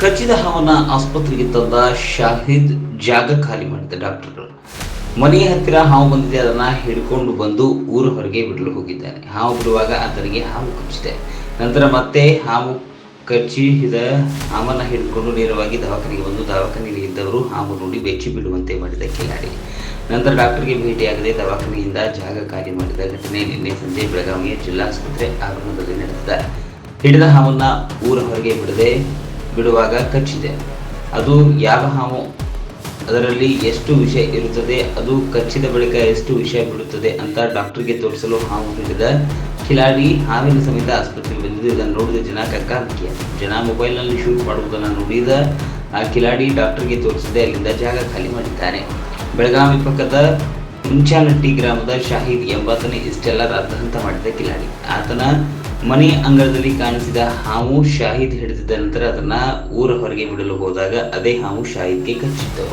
ಕಚ್ಚಿದ ಹಾವನ್ನ ಆಸ್ಪತ್ರೆಗೆ ತಂದ ಶಾಹಿದ್ ಜಾಗ ಖಾಲಿ ಮಾಡಿದ ಡಾಕ್ಟರ್ಗಳು. ಮನೆಯ ಹತ್ತಿರ ಹಾವು ಬಂದಿದೆ, ಅದನ್ನ ಹಿಡ್ಕೊಂಡು ಬಂದು ಊರ ಹೊರಗೆ ಬಿಡಲು ಹೋಗಿದ್ದಾನೆ. ಹಾವು ಬಿಡುವಾಗ ಆತನಿಗೆ ಹಾವು ಕಚ್ಚಿದೆ. ನಂತರ ಮತ್ತೆ ಹಾವು ಕಚ್ಚಿದ ಹಾವನ್ನ ಹಿಡ್ಕೊಂಡು ನೇರವಾಗಿ ದವಾಖಾನೆಗೆ ಬಂದು ದವಾಖಾನೆಯಲ್ಲಿ ಇದ್ದವರು ಹಾವು ನೋಡಿ ಬೆಚ್ಚಿ ಬಿಡುವಂತೆ ಮಾಡಿದ ಕಿಲಾಡಿ. ನಂತರ ಡಾಕ್ಟರ್ಗೆ ಭೇಟಿಯಾಗದೆ ದವಾಖಾನೆಯಿಂದ ಜಾಗ ಖಾಲಿ ಮಾಡಿದ ಘಟನೆ ನಿನ್ನೆ ಸಂಜೆ ಬೆಳಗಾವಿಯ ಜಿಲ್ಲಾಸ್ಪತ್ರೆ ಆವರಣದಲ್ಲಿ ನಡೆದಿದೆ. ಹಿಡಿದ ಹಾವನ್ನ ಊರ ಹೊರಗೆ ಬಿಡದೆ ಬಿಡುವಾಗ ಕಚ್ಚಿದೆ. ಅದು ಯಾವ ಹಾವು? ಅದರಲ್ಲಿ ಎಷ್ಟು ವಿಷ ಇರುತ್ತದೆ? ಅದು ಕಚ್ಚಿದ ಬಳಿಕ ಎಷ್ಟು ವಿಷ ಬಿಡುತ್ತದೆ ಅಂತ ಡಾಕ್ಟರ್ಗೆ ತೋರಿಸಲು ಹಾವು ಹಿಡಿದ ಖಿಲಾಡಿ ಹಾವಿನ ಸಮೇತ ಆಸ್ಪತ್ರೆಗೆ ಬಂದಿದ್ದು. ಇದನ್ನು ನೋಡಿದ ಜನ ಕಕ್ಕಾಬಿಕ್ಕಿ ಜನ ಮೊಬೈಲ್ನಲ್ಲಿ ಶೂಟ್ ಮಾಡುವುದನ್ನು ನೋಡಿದ ಆ ಖಿಲಾಡಿ ಡಾಕ್ಟರ್ಗೆ ತೋರಿಸಿದೆ. ಅಲ್ಲಿಂದ ಜಾಗ ಖಾಲಿ ಮಾಡಿದ್ದಾನೆ. ಬೆಳಗಾವಿ ಪಕ್ಕದ ಹುಂಚಾನಟ್ಟಿ ಗ್ರಾಮದ ಶಾಹಿದ್ ಎಂಬಾತನೇ ಇಷ್ಟೆಲ್ಲ ರಾದ್ಧಾಂತ ಮಾಡಿದ ಕಿಲಾಡಿ. ಆತನ ಮನೆ ಅಂಗಳದಲ್ಲಿ ಕಾಣಿಸಿದ ಹಾವು ಶಾಹಿದ್ ಹಿಡಿದಿದ್ದ ನಂತರ ಅದನ್ನ ಊರ ಹೊರಗೆ ಬಿಡಲು ಹೋದಾಗ ಅದೇ ಹಾವು ಶಾಹಿದ್ಗೆ ಕಚ್ಚಿತ್ತು.